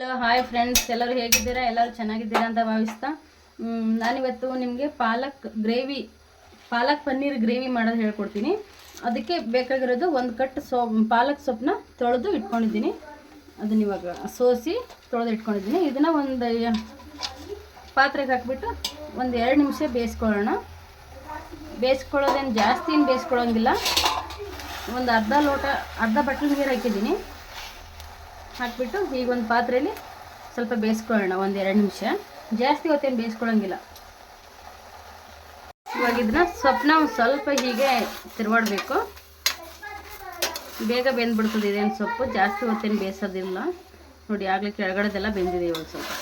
Hello hi friends ಎಲ್ಲರೂ ಹೇಗಿದ್ದೀರಾ? ಎಲ್ಲರೂ ಚೆನ್ನಾಗಿದ್ದೀರಾ ಅಂತ ಭಾವಿಸ್ತಾ. ನಾನಿವತ್ತು ನಿಮಗೆ ಪಾಲಕ್ ಗ್ರೇವಿ, ಪಾಲಕ್ ಪನ್ನೀರ್ ಗ್ರೇವಿ ಮಾಡೋದು ಹೇಳ್ಕೊಡ್ತೀನಿ. ಅದಕ್ಕೆ ಬೇಕಾಗಿರೋದು ಒಂದು ಕಟ್ ಸೋ ಪಾಲಕ್ ಸೊಪ್ಪನ್ನ ತೊಳೆದು ಇಟ್ಕೊಂಡಿದ್ದೀನಿ. ಅದನ್ನ ಇವಾಗ ಸೋಸಿ ತೊಳೆದು ಇಟ್ಕೊಂಡಿದ್ದೀನಿ. ಇದನ್ನು ಒಂದು ಪಾತ್ರೆಗೆ ಹಾಕ್ಬಿಟ್ಟು ಒಂದು ಎರಡು ನಿಮಿಷ ಬೇಯಿಸ್ಕೊಳ್ಳೋಣ. ಬೇಯಿಸ್ಕೊಳ್ಳೋದೇನು ಜಾಸ್ತಿ ಏನು ಬೇಯಿಸ್ಕೊಳ್ಳೋಂಗಿಲ್ಲ. ಒಂದು ಅರ್ಧ ಲೋಟ, ಅರ್ಧ ಬಟ್ಲು ನೀರು ಹಾಕಿದ್ದೀನಿ. ಹಾಕ್ಬಿಟ್ಟು ಈಗ ಒಂದು ಪಾತ್ರೆಯಲ್ಲಿ ಸ್ವಲ್ಪ ಬೇಯಿಸ್ಕೊಳ್ಳೋಣ, ಒಂದು ಎರಡು ನಿಮಿಷ. ಜಾಸ್ತಿ ಹೊತ್ತೇನು ಬೇಯಿಸ್ಕೊಳ್ಳೋಂಗಿಲ್ಲ. ಇವಾಗ ಇದನ್ನ ಒಂದು ಸ್ವಲ್ಪ ಹೀಗೆ ತಿರುವಾಡಬೇಕು. ಬೇಗ ಬೆಂದ್ಬಿಡ್ತದೆ ಇದೇನು ಸೊಪ್ಪು, ಜಾಸ್ತಿ ಹೊತ್ತೇನು ಬೇಯಿಸೋದಿಲ್ಲ. ನೋಡಿ, ಆಗಲೇ ಕೆಳಗಡೆದೆಲ್ಲ ಬೆಂದಿದೆ ಇವಾಗ ಸ್ವಲ್ಪ.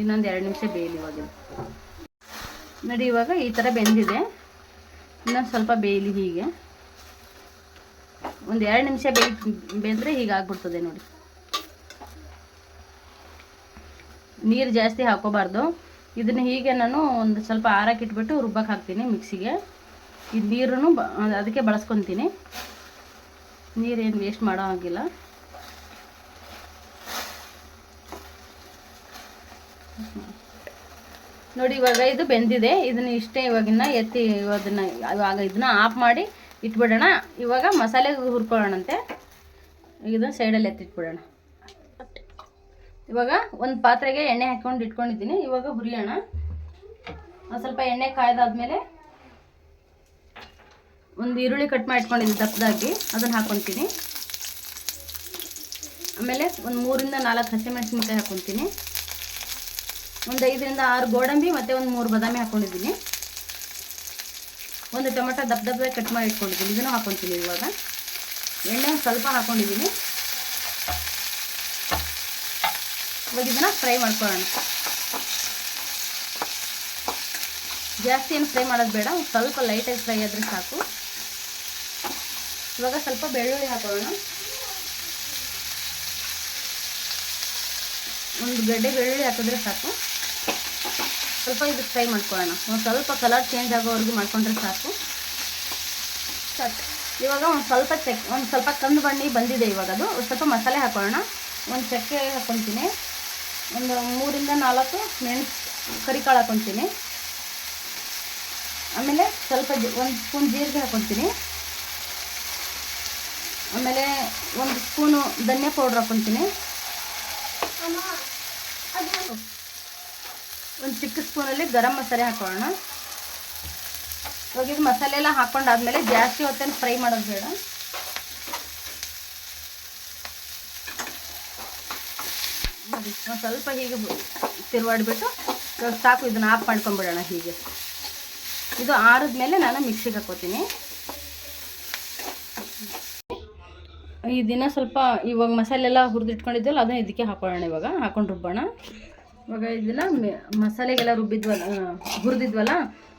ಇನ್ನೊಂದು ಎರಡು ನಿಮಿಷ ಬೇಯಲಿ ಇವಾಗ. ನೋಡಿ, ಇವಾಗ ಈ ಥರ ಬೆಂದಿದೆ. ಇನ್ನೊಂದು ಸ್ವಲ್ಪ ಬೇಯಲಿ ಹೀಗೆ. ಒಂದು ಎರಡು ನಿಮಿಷ ಬೇಯ್ ಬೆಂದರೆ ಹೀಗೆ ಆಗ್ಬಿಡ್ತದೆ ನೋಡಿ. ನೀರು ಜಾಸ್ತಿ ಹಾಕೋಬಾರ್ದು. ಇದನ್ನು ಹೀಗೆ ನಾನು ಒಂದು ಸ್ವಲ್ಪ ಆರಕ್ಕೆ ಇಟ್ಬಿಟ್ಟು ರುಬ್ಬಕ್ಕೆ ಹಾಕ್ತೀನಿ ಮಿಕ್ಸಿಗೆ. ಇದು ಬ ಅದಕ್ಕೆ ಬಳಸ್ಕೊತೀನಿ. ನೀರೇನು ವೇಸ್ಟ್ ಮಾಡೋ ಹಾಗಿಲ್ಲ. ನೋಡಿ ಇವಾಗ ಇದು ಬೆಂದಿದೆ. ಇದನ್ನ ಇಷ್ಟೇ ಇವಾಗಿನ್ನ ಎತ್ತಿ ಇವಾಗ ಇವಾಗ ಇದನ್ನ ಆಫ್ ಮಾಡಿ ಇಟ್ಬಿಡೋಣ. ಇವಾಗ ಮಸಾಲೆ ಹುರ್ಕೊಳ್ಳೋಣಂತೆ. ಇದು ಸೈಡಲ್ಲಿ ಎತ್ತಿಟ್ಬಿಡೋಣ. ಇವಾಗ ಒಂದು ಪಾತ್ರೆಗೆ ಎಣ್ಣೆ ಹಾಕ್ಕೊಂಡು ಇಟ್ಕೊಂಡಿದ್ದೀನಿ. ಇವಾಗ ಹುರಿಯೋಣ. ಒಂದು ಸ್ವಲ್ಪ ಎಣ್ಣೆ ಕಾಯ್ದಾದ್ಮೇಲೆ ಒಂದು ಈರುಳ್ಳಿ ಕಟ್ ಮಾಡಿ ಇಟ್ಕೊಂಡಿದ್ದೀನಿ ದಪ್ಪದಾಗಿ. ಅದನ್ನು ಹಾಕ್ಕೊತೀನಿ ಆಮೇಲೆ ಒಂದು ಮೂರಿಂದ ನಾಲ್ಕು ಹಸಿಮೆಣಸಿನ್ಕಾಯಿ ಹಾಕ್ಕೊತೀನಿ ಒಂದು ಐದರಿಂದ ಆರು ಗೋಡಂಬಿ ಮತ್ತು ಒಂದು ಮೂರು ಬಾದಾಮಿ ಹಾಕ್ಕೊಂಡಿದ್ದೀನಿ ಒಂದು ಟೊಮೆಟೊ ದಪ್ಪ ದಪ್ಪದಾಗಿ ಕಟ್ ಮಾಡಿ ಇಟ್ಕೊಂಡಿದ್ದೀನಿ. ಇದನ್ನು ಹಾಕ್ಕೊತೀನಿ ಇವಾಗ. ಎಣ್ಣೆ ಸ್ವಲ್ಪ ಹಾಕ್ಕೊಂಡಿದ್ದೀನಿ ಇವಾಗ ಇದನ್ನು ಫ್ರೈ ಮಾಡ್ಕೊಳ್ಳೋಣ. ಜಾಸ್ತಿ ಏನು ಫ್ರೈ ಮಾಡೋದು ಬೇಡ. ಸ್ವಲ್ಪ ಲೈಟಾಗಿ ಫ್ರೈ ಆದರೆ ಸಾಕು. ಇವಾಗ ಸ್ವಲ್ಪ ಬೆಳ್ಳುಳ್ಳಿ ಹಾಕೊಳ್ಳೋಣ. ಒಂದು ಗಡ್ಡೆ ಬೆಳ್ಳುಳ್ಳಿ ಹಾಕಿದ್ರೆ ಸಾಕು. ಸ್ವಲ್ಪ ಇದು ಫ್ರೈ ಮಾಡ್ಕೊಳ್ಳೋಣ. ಒಂದು ಸ್ವಲ್ಪ ಕಲರ್ ಚೇಂಜ್ ಆಗೋವರೆಗೂ ಮಾಡ್ಕೊಂಡ್ರೆ ಸಾಕು. ಸಾಕು. ಇವಾಗ ಒಂದು ಸ್ವಲ್ಪ ಚೆಕ್ ಒಂದು ಸ್ವಲ್ಪ ಕಂದು ಬಣ್ಣಿ ಬಂದಿದೆ ಇವಾಗ ಅದು. ಸ್ವಲ್ಪ ಮಸಾಲೆ ಹಾಕೊಳ್ಳೋಣ. ಒಂದು ಚಕ್ಕೆ ಹಾಕ್ಕೊತೀನಿ ಒಂದು ಮೂರಿಂದ ನಾಲ್ಕು ಮೆಣಸು ಕರಿಕಾಳು ಹಾಕ್ಕೊತೀನಿ ಆಮೇಲೆ ಸ್ವಲ್ಪ ಒಂದು ಸ್ಪೂನ್ ಜೀರಿಗೆ ಹಾಕ್ಕೊತೀನಿ ಆಮೇಲೆ ಒಂದು ಸ್ಪೂನು ಧನಿಯಾ ಪೌಡ್ರ್ ಹಾಕ್ಕೊತೀನಿ ಒಂದು ಚಿಕ್ಕ ಸ್ಪೂನಲ್ಲಿ ಗರಂ ಮಸಾಲೆ ಹಾಕೊಳ್ಳೋಣ. ಇವಾಗ ಇದು ಮಸಾಲೆ ಎಲ್ಲ ಹಾಕೊಂಡಾದ್ಮೇಲೆ ಜಾಸ್ತಿ ಹೊತ್ತೇನು ಫ್ರೈ ಮಾಡೋದು ಬೇಡ. ಒಂದು ಸ್ವಲ್ಪ ಹೀಗೆ ತಿರುವಾಡಿಬಿಟ್ಟು ಸಾಕು, ಇದನ್ನು ಆಫ್ ಮಾಡ್ಕೊಂಬಿಡೋಣ ಹೀಗೆ. ಇದು ಆರಿದ್ಮೇಲೆ ನಾನು ಮಿಕ್ಸಿಗೆ ಹಾಕೋತೀನಿ. ಈ ದಿನ ಸ್ವಲ್ಪ ಇವಾಗ ಮಸಾಲೆ ಎಲ್ಲ ಹುರಿದಿಟ್ಕೊಂಡಿದ್ದೆಲ್ಲ ಅದನ್ನು ಇದಕ್ಕೆ ಹಾಕೊಳ್ಳೋಣ ಇವಾಗ. ಹಾಕೊಂಡು ರುಬ್ಬೋಣ. ಇವಾಗ ಇದನ್ನ ಮೆ- ಮಸಾಲೆಗೆಲ್ಲ ರುಬ್ಬಿದ್ವಲ್ಲ ಹುರಿದಿದ್ವಲ್ಲ,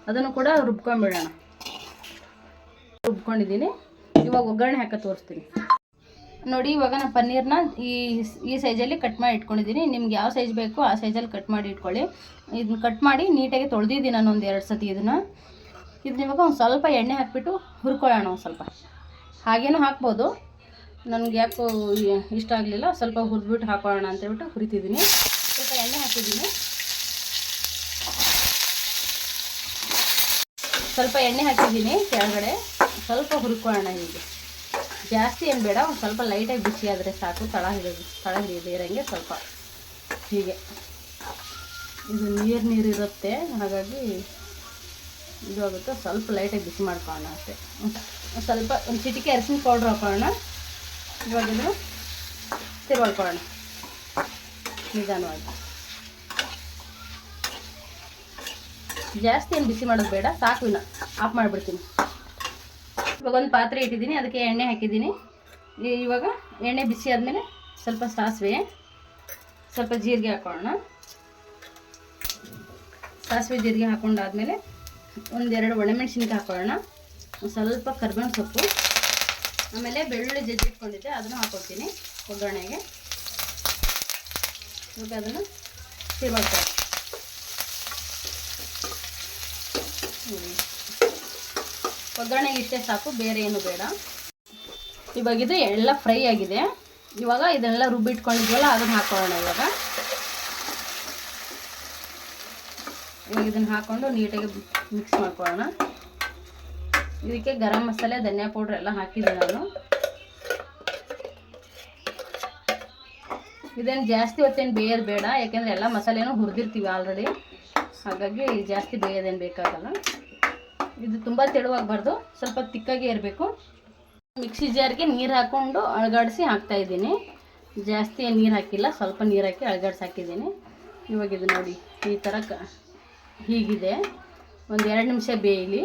ಅದನ್ನು ಕೂಡ ರುಬ್ಕೊಂಡ್ಬಿಡೋಣ ರುಬ್ಕೊಂಡಿದ್ದೀನಿ. ಇವಾಗ ಒಗ್ಗರಣೆ ಹಾಕ ತೋರಿಸ್ತೀನಿ. ನೋಡಿ, ಇವಾಗ ನಾನು ಪನ್ನೀರ್ನ ಈ ಈ ಸೈಜಲ್ಲಿ ಕಟ್ ಮಾಡಿ ಇಟ್ಕೊಂಡಿದ್ದೀನಿ. ನಿಮ್ಗೆ ಯಾವ ಸೈಜ್ ಬೇಕು ಆ ಸೈಜಲ್ಲಿ ಕಟ್ ಮಾಡಿ ಇಟ್ಕೊಳ್ಳಿ. ಇದನ್ನ ಕಟ್ ಮಾಡಿ ನೀಟಾಗಿ ತೊಳೆದಿದ್ದೀನಿ ನಾನು ಒಂದು ಎರಡು ಸತಿ ಇದನ್ನು. ಇದನ್ನ ಇವಾಗ ಒಂದು ಸ್ವಲ್ಪ ಎಣ್ಣೆ ಹಾಕಿಬಿಟ್ಟು ಹುರ್ಕೊಳ್ಳೋಣ ಒಂದು ಸ್ವಲ್ಪ. ಹಾಗೇನೂ ಹಾಕ್ಬೋದು. ನನಗೆ ಯಾಕೋ ಇಷ್ಟ ಆಗಲಿಲ್ಲ. ಸ್ವಲ್ಪ ಹುರಿದ್ಬಿಟ್ಟು ಹಾಕೊಳ್ಳೋಣ ಅಂತೇಳ್ಬಿಟ್ಟು ಹುರಿತಿದ್ದೀನಿ. ಎಣ್ಣೆ ಹಾಕಿದ್ದೀನಿ. ಸ್ವಲ್ಪ ಎಣ್ಣೆ ಹಾಕಿದ್ದೀನಿ ಕೆಳಗಡೆ. ಸ್ವಲ್ಪ ಹುರ್ಕೊಳ್ಳೋಣ ಹೀಗೆ. ಜಾಸ್ತಿ ಏನು ಬೇಡ, ಒಂದು ಸ್ವಲ್ಪ ಲೈಟಾಗಿ ಬಿಸಿ ಆದರೆ ಸಾಕು. ತಳ ಹಿಡಿದು, ತಳ ಹಿಡಿಯೋದು ಇರೋಂಗೆ ಸ್ವಲ್ಪ ಹೀಗೆ. ಇದು ನೀರು ನೀರು ಇರುತ್ತೆ, ಹಾಗಾಗಿ ಇದು ಆಗುತ್ತೆ. ಸ್ವಲ್ಪ ಲೈಟಾಗಿ ಬಿಸಿ ಮಾಡ್ಕೊಳ್ಳೋಣ ಅಷ್ಟೇ. ಸ್ವಲ್ಪ ಒಂದು ಚಿಟಿಕೆ ಅರಿಶಿನ ಪೌಡ್ರ್ ಹಾಕೊಳ್ಳೋಣ ಇವಾಗಿದ್ರು ತಿರುವಾಡ್ಕೊಳ್ಳೋಣ ನಿಧಾನವಾಗಿ. ಜಾಸ್ತಿ ಏನು ಬಿಸಿ ಮಾಡೋದು ಬೇಡ, ಸಾಕು ಇಲ್ಲ ಆಫ್ ಮಾಡಿಬಿಡ್ತೀನಿ. ಇವಾಗ ಒಂದು ಪಾತ್ರೆ ಇಟ್ಟಿದ್ದೀನಿ, ಅದಕ್ಕೆ ಎಣ್ಣೆ ಹಾಕಿದ್ದೀನಿ. ಇವಾಗ ಎಣ್ಣೆ ಬಿಸಿ ಆದಮೇಲೆ ಸ್ವಲ್ಪ ಸಾಸಿವೆ, ಸ್ವಲ್ಪ ಜೀರಿಗೆ ಹಾಕೊಳ್ಳೋಣ. ಸಾಸಿವೆ, ಜೀರಿಗೆ ಹಾಕೊಂಡಾದಮೇಲೆ ಒಂದೆರಡು ಒಣಮೆಣಸಿನ್ಕಾಯಿ ಹಾಕೊಳ್ಳೋಣ. ಒಂದು ಸ್ವಲ್ಪ ಕರ್ಬೇವಿನ ಸೊಪ್ಪು, ಆಮೇಲೆ ಬೆಳ್ಳುಳ್ಳಿ ಜಜ್ಜಿಟ್ಕೊಂಡಿದ್ದೆ ಅದನ್ನು ಹಾಕೊಳ್ತೀನಿ ಒಗ್ಗರಣೆಗೆ. ಇವಾಗ ಅದನ್ನು ತಿರುವಾಡ್ತಾರೆ ನೋಡಿ ಒಗ್ಗರಣೆಗೆ ಇಷ್ಟೇ ಸಾಕು, ಬೇರೆ ಏನು ಬೇಡ. ಇವಾಗ ಇದು ಎಲ್ಲ ಫ್ರೈ ಆಗಿದೆ. ಇವಾಗ ಇದನ್ನೆಲ್ಲ ರುಬ್ಬಿಟ್ಕೊಂಡಿದ್ವಲ್ಲ, ಅದನ್ನ ಹಾಕೊಳ್ಳೋಣ ಇವಾಗ. ಇವಾಗ ಇದನ್ನು ಹಾಕ್ಕೊಂಡು ನೀಟಾಗಿ ಮಿಕ್ಸ್ ಮಾಡ್ಕೊಳ್ಳೋಣ. ಇದಕ್ಕೆ ಗರಂ ಮಸಾಲೆ, ಧನಿಯಾ ಪೌಡ್ರ್ ಎಲ್ಲ ಹಾಕಿದ್ದೆ ನಾನು. ಇದೇನು ಜಾಸ್ತಿ ಹೊತ್ತೇನು ಬೇಯೋದು ಬೇಡ, ಯಾಕೆಂದರೆ ಎಲ್ಲ ಮಸಾಲೆನೂ ಹುರಿದಿರ್ತೀವಿ ಆಲ್ರೆಡಿ ಹಾಗಾಗಿ ಜಾಸ್ತಿ ಬೇಯೋದೇನು ಬೇಕಾಗಲ್ಲ. ಇದು ತುಂಬ ತೆಳುವಾಗಬಾರ್ದು. ಸ್ವಲ್ಪ ತಿಕ್ಕಾಗಿ ಇರಬೇಕು. ಮಿಕ್ಸಿ ಜಾರ್ಗೆ ನೀರು ಹಾಕ್ಕೊಂಡು ಅಳಗಾಡಿಸಿ ಹಾಕ್ತಾಯಿದ್ದೀನಿ ಜಾಸ್ತಿ ನೀರು ಹಾಕಿಲ್ಲ, ಸ್ವಲ್ಪ ನೀರು ಹಾಕಿ ಅಳಗಾಡ್ಸಿ ಹಾಕಿದ್ದೀನಿ. ಇವಾಗ ಇದು ನೋಡಿ, ಈ ಥರ ಕ ಹೀಗಿದೆ. ಒಂದು ಎರಡು ನಿಮಿಷ ಬೇಯಲಿ.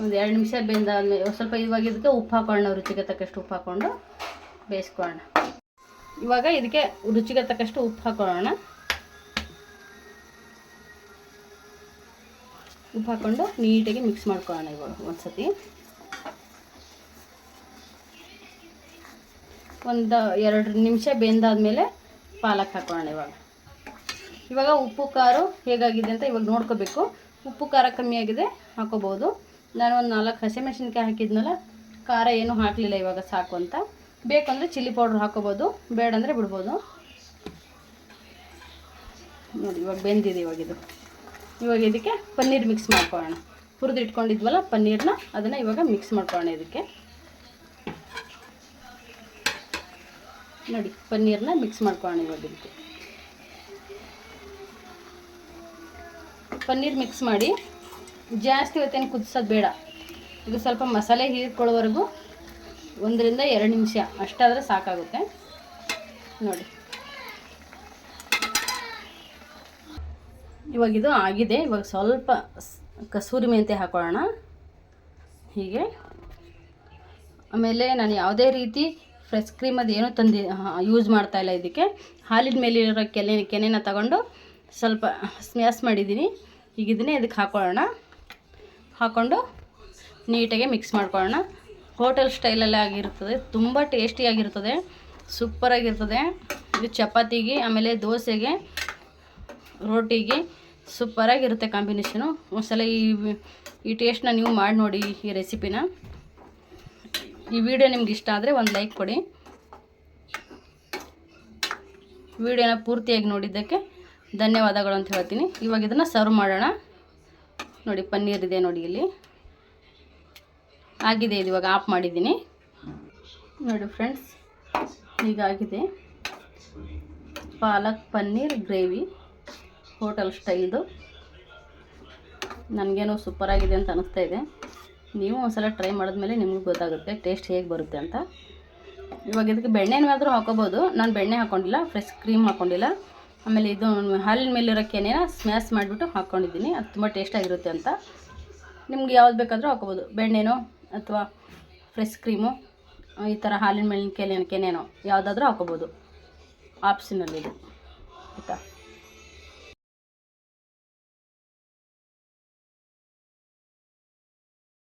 ಒಂದು ಎರಡು ನಿಮಿಷ ಬೆಂದಾದ್ಮೇಲೆ ಸ್ವಲ್ಪ ಇವಾಗ ಇದಕ್ಕೆ ಉಪ್ಪು ಹಾಕೊಳ್ಳೋಣ, ರುಚಿಗೆ ತಕ್ಕಷ್ಟು ಉಪ್ಪು ಹಾಕ್ಕೊಂಡು ಬೇಯಿಸ್ಕೊಳ್ಳೋಣ. ಇವಾಗ ಇದಕ್ಕೆ ರುಚಿಗೆ ತಕ್ಕಷ್ಟು ಉಪ್ಪು ಹಾಕೊಳ್ಳೋಣ. ಉಪ್ಪು ಹಾಕ್ಕೊಂಡು ನೀಟಾಗಿ ಮಿಕ್ಸ್ ಮಾಡ್ಕೊಳ್ಳೋಣ ಇವಾಗ ಒಂದ್ಸತಿ. ಒಂದು ಎರಡು ನಿಮಿಷ ಬೆಂದಾದ್ಮೇಲೆ ಪಾಲಕ್ ಹಾಕೋಣ ಇವಾಗ. ಇವಾಗ ಉಪ್ಪು ಖಾರ ಹೇಗಾಗಿದೆ ಅಂತ ಇವಾಗ ನೋಡ್ಕೋಬೇಕು. ಉಪ್ಪು ಖಾರ ಕಮ್ಮಿ ಆಗಿದೆ ಹಾಕೋಬೋದು ನಾನು ಒಂದು ನಾಲ್ಕು ಹಸಿಮೆಣಸಿನ್ಕಾಯಿ ಹಾಕಿದ್ನಲ್ಲ, ಖಾರ ಏನೂ ಹಾಕಲಿಲ್ಲ ಇವಾಗ ಸಾಕು ಅಂತ. ಬೇಕಂದರೆ ಚಿಲ್ಲಿ ಪೌಡ್ರ್ ಹಾಕೋಬೋದು ಬೇಡಂದರೆ ಬಿಡ್ಬೋದು. ನೋಡಿ, ಇವಾಗ ಬೆಂದಿದೆ ಇವಾಗ ಇದು. ಇವಾಗ ಇದಕ್ಕೆ ಪನ್ನೀರ್ ಮಿಕ್ಸ್ ಮಾಡ್ಕೊಳ್ಳೋಣ. ಹುರಿದು ಇಟ್ಕೊಂಡಿದ್ವಲ್ಲ ಪನ್ನೀರ್ನ, ಅದನ್ನು ಇವಾಗ ಮಿಕ್ಸ್ ಮಾಡ್ಕೊಳ್ಳೋಣ ಇದಕ್ಕೆ. ನೋಡಿ, ಪನ್ನೀರ್ನ ಮಿಕ್ಸ್ ಮಾಡ್ಕೊಳ್ಳೋಣ ಇವಾಗ ಇದಕ್ಕೆ. ಪನ್ನೀರ್ ಮಿಕ್ಸ್ ಮಾಡಿ, ಜಾಸ್ತಿ ಹೊತ್ತೇನು ಕುದಿಸೋದು ಬೇಡ. ಇದು ಸ್ವಲ್ಪ ಮಸಾಲೆ ಹೀರ್ಕೊಳ್ಳೋವರೆಗೂ ಒಂದರಿಂದ ಎರಡು ನಿಮಿಷ, ಅಷ್ಟಾದರೆ ಸಾಕಾಗುತ್ತೆ. ನೋಡಿ. ಇವಾಗ ಇದು ಆಗಿದೆ. ಇವಾಗ ಸ್ವಲ್ಪ ಕಸೂರಿ ಮೆಂತೆ ಹಾಕೊಳ್ಳೋಣ. ಹೀಗೆ. ಆಮೇಲೆ ನಾನು ಯಾವುದೇ ರೀತಿ ಫ್ರೆಶ್ ಕ್ರೀಮ್ ಅದು ಏನೂ ತಂದು ಯೂಸ್ ಮಾಡ್ತಾ ಇಲ್ಲ ಇದಕ್ಕೆ. ಹಾಲಿನ ಮೇಲಿರೋ ಕೆನೆ, ಕೆನೆನ ತಗೊಂಡು ಸ್ವಲ್ಪ ಸ್ಮ್ಯಾಸ್ ಮಾಡಿದ್ದೀನಿ. ಈಗ ಇದನ್ನೇ ಇದಕ್ಕೆ ಹಾಕೊಳ್ಳೋಣ. ಹಾಕ್ಕೊಂಡು ನೀಟಾಗಿ ಮಿಕ್ಸ್ ಮಾಡ್ಕೊಳ್ಳೋಣ. ಹೋಟೆಲ್ ಸ್ಟೈಲಲ್ಲೇ ಆಗಿರ್ತದೆ. ತುಂಬ ಟೇಸ್ಟಿಯಾಗಿರ್ತದೆ. ಸೂಪರಾಗಿರ್ತದೆ. ಇದು ಚಪಾತಿಗೆ, ಆಮೇಲೆ ದೋಸೆಗೆ ರೋಟಿಗೆ ಸೂಪರಾಗಿರುತ್ತೆ ಕಾಂಬಿನೇಷನು ಒಂದ್ಸಲ ಈ ಈ ಟೇಸ್ಟ್ನ ನೀವು ಮಾಡಿ ನೋಡಿ ಈ ರೆಸಿಪಿನ ಈ ವಿಡಿಯೋ ನಿಮ್ಗೆ ಇಷ್ಟ ಆದರೆ ಒಂದು ಲೈಕ್ ಕೊಡಿ. ವಿಡಿಯೋನ ಪೂರ್ತಿಯಾಗಿ ನೋಡಿದ್ದಕ್ಕೆ ಧನ್ಯವಾದಗಳು ಅಂತ ಹೇಳ್ತೀನಿ. ಇವಾಗ ಇದನ್ನು ಸರ್ವ್ ಮಾಡೋಣ. ನೋಡಿ, ಪನ್ನೀರ್ ಇದೆ ನೋಡಿ ಇಲ್ಲಿ. ಆಗಿದೆ, ಇದು ಇವಾಗ ಆಫ್ ಮಾಡಿದ್ದೀನಿ. ನೋಡಿ ಫ್ರೆಂಡ್ಸ್ ಈಗಾಗಿದೆ ಪಾಲಕ್ ಪನ್ನೀರ್ ಗ್ರೇವಿ ಹೋಟೆಲ್ ಸ್ಟೈಲ್ದು. ನನಗೇನೋ ಸೂಪರಾಗಿದೆ ಅಂತ ಅನಿಸ್ತಾ ಇದೆ. ನೀವು ಒಂದ್ಸಲ ಟ್ರೈ ಮಾಡಿದ್ಮೇಲೆ ನಿಮಗೆ ಗೊತ್ತಾಗುತ್ತೆ ಟೇಸ್ಟ್ ಹೇಗೆ ಬರುತ್ತೆ ಅಂತ. ಇವಾಗ ಇದಕ್ಕೆ ಬೆಣ್ಣೆನಾದರೂ ಹಾಕೋಬೋದು. ನಾನು ಬೆಣ್ಣೆ ಹಾಕ್ಕೊಂಡಿಲ್ಲ ಫ್ರೆಶ್ ಕ್ರೀಮ್ ಹಾಕ್ಕೊಂಡಿಲ್ಲ ಆಮೇಲೆ ಇದು ಹಾಲಿನ ಮೇಲಿರೋ ಕೆನೆನ ಸ್ಮ್ಯಾಶ್ ಮಾಡಿಬಿಟ್ಟು ಹಾಕ್ಕೊಂಡಿದ್ದೀನಿ ಅದು ತುಂಬ ಟೇಸ್ಟಾಗಿರುತ್ತೆ ಅಂತ. ನಿಮ್ಗೆ ಯಾವ್ದು ಬೇಕಾದರೂ ಹಾಕೋಬೋದು. ಬೆಣ್ಣೆನೋ ಅಥವಾ ಫ್ರೆಶ್ ಕ್ರೀಮು ಈ ಥರ ಹಾಲಿನ ಮೇಲಿನ ಕೆನೆ ಕೆನೆನೋ ಯಾವುದಾದ್ರೂ ಹಾಕೋಬೋದು. ಇದು. ಆಯಿತಾ?